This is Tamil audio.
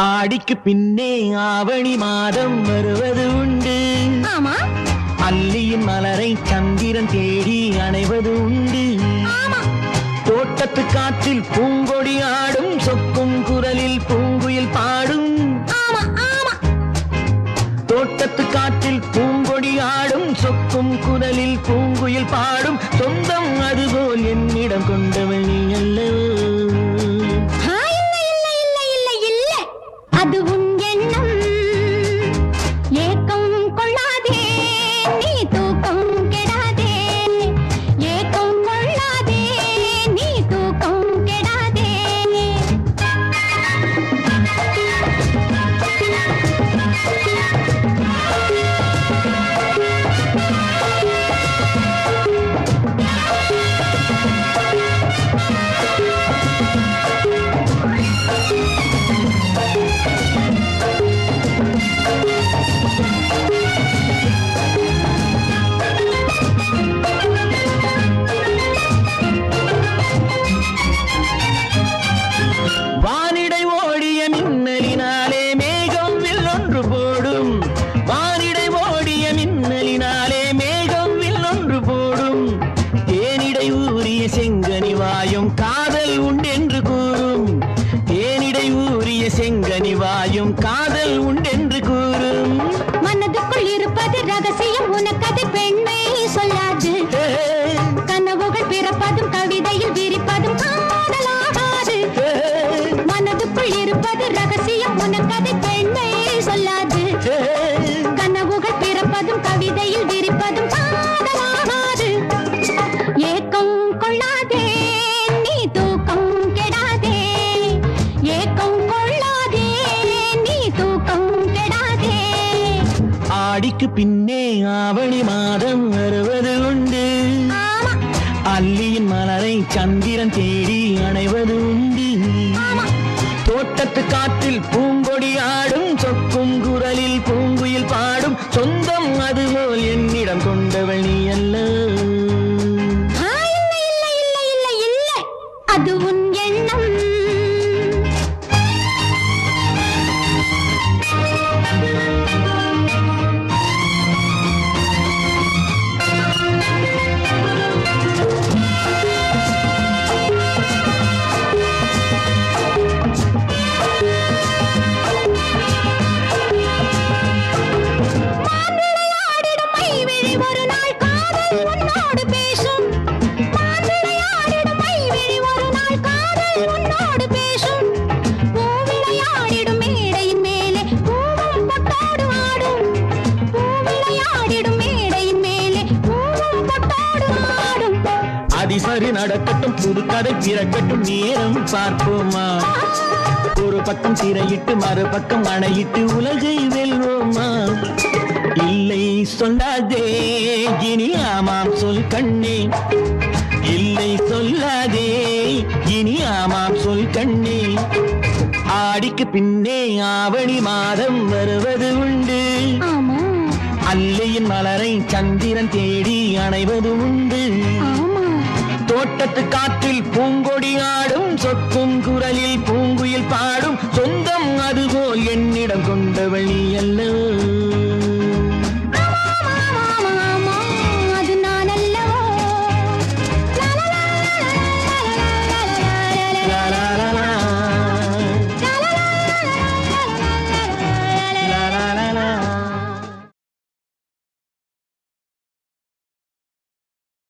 ஆடிக்கு பின்னே ஆவணி மாதம் வருவது உண்டு. ஆமா. அல்லியின் மலரை சந்திரன் தேடி அணைவது உண்டு. தோட்டத்து காற்றில் பூங்கொடி ஆடும் சொக்கும் குரலில் பூங்குயில் பாடும். தோட்டத்து காற்றில் பூங்கொடி ஆடும் சொக்கும் குரலில் பூங்குயில் பாடும். சொந்தம் அதுபோல் என்னிடம் கொண்டவள் நீ அல்லவோ? செங்கனிவாயும் காதல் உண்டென்று கூறும். தேனிடை ஊறிய செங்கனி வாயும் காதல் உண்டென்று கூறும். ஆடிக்கு பின்னே ஆவணி மாதம் வருவது உண்டு. அல்லியின் மலரை சந்திரன் தேடி அணைவது உண்டு. தோட்டத்து காற்றில் பூங்கொடி ஆடும் சொக்கும் குரலில் பூங்குயில் பாடும் சொந்தம் அதுபோல் என்னிடம் கொண்டவள் அதிசரி நடக்கட்டும் புதுக்கதை பிறக்கட்டும் நேரம் பார்ப்போமா? ஒரு பக்கம் திரையிட்டு மறுபக்கம் அணையிட்டு உலகை வெல்வோமா? இல்லை சொல்லாதே இனி ஆமாம் சொல் கண்ணே. இல்லை சொல்லாதே இனி ஆமாம் சொல் கண்ணே. ஆடிக்கு பின்னே ஆவணி மாதம் வருவது உண்டு. அல்லையின் மலரை சந்திரன் தேடி அணைவது உண்டு. தோட்டத்து காற்றில் பூங்கொடி ஆடும் சொக்கும் குரலில் பூங்குயில் பாடும் சொந்தம் அதுபோல் என்னிடம் கொண்டவள் நீ அல்லவோ